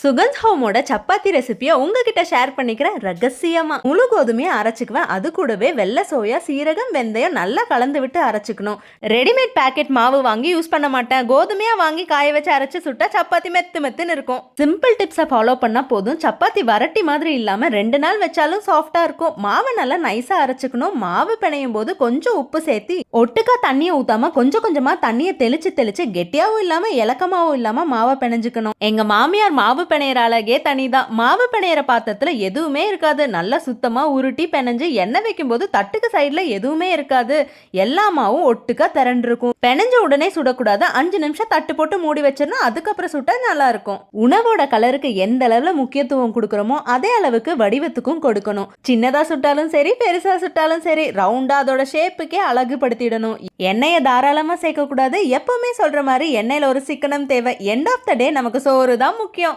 சுகந்த் ஹோமோட சப்பாத்தி ரெசிபியை உங்ககிட்ட ஷேர் பண்ணிக்கிறேன் ரகசியமாக முழு கோதுமையை அரைச்சிக்குவேன். அது கூடவே வெள்ளை சோயா சீரகம் வெந்தயம் நல்லா கலந்து விட்டு அரைச்சிக்கணும். ரெடிமேட் பேக்கெட் மாவு வாங்கி யூஸ் பண்ண மாட்டேன். கோதுமையாக வாங்கி காய வச்சு அரைச்சி சுட்டா சப்பாத்தி மெத்து மெத்துன்னு இருக்கும். சிம்பிள் டிப்ஸை ஃபாலோ பண்ணால் போதும். சப்பாத்தி வரட்டி மாதிரி இல்லாமல் ரெண்டு நாள் வச்சாலும் சாஃப்டாக இருக்கும். மாவை நல்லா நைஸாக அரைச்சிக்கணும். மாவு பிணையும் போது கொஞ்சம் உப்பு சேர்த்து ஒட்டுக்கா தண்ணியை ஊற்றாம கொஞ்சம் கொஞ்சமாக தண்ணியை தெளிச்சு தெளிச்சு கெட்டியாகவும் இல்லாமல் இலக்கமாகவும் இல்லாமல் மாவை பிணைஞ்சிக்கணும். எங்கள் மாமியார் மாவு பிணையிற அழகே தனிதான். மாவு பிணையிற பாத்திரத்துல எதுவுமே இருக்காது. நல்லா சுத்தமா உருட்டி பிணைஞ்சு எண்ணெய் வைக்கும்போது தட்டுக்கு சைடுல எதுவுமே இருக்காது. எல்லா மாவும் ஒட்டுக்கா திரண்டிருக்கும். பிணைஞ்ச உடனே சுடக்கூடாது. அஞ்சு நிமிஷம் தட்டு போட்டு மூடி வச்சிருந்தா அதுக்கப்புறம் சுட்டா நல்லா இருக்கும். உணவோட கலருக்கு எந்த அளவுல முக்கியத்துவம் கொடுக்கறோமோ அதே அளவுக்கு வடிவத்துக்கும் கொடுக்கணும். சின்னதா சுட்டாலும் சரி பெருசா சுட்டாலும் சரி ரவுண்டா அதோட ஷேப்புக்கே அழகுபடுத்திடணும். எண்ணெயை தாராளமா சேர்க்க கூடாது எப்பவுமே சொல்ற மாதிரி எண்ணெயில ஒரு சிக்கனம் தேவை. எண்ட் ஆஃப் த டே நமக்கு சோறு தான் முக்கியம்.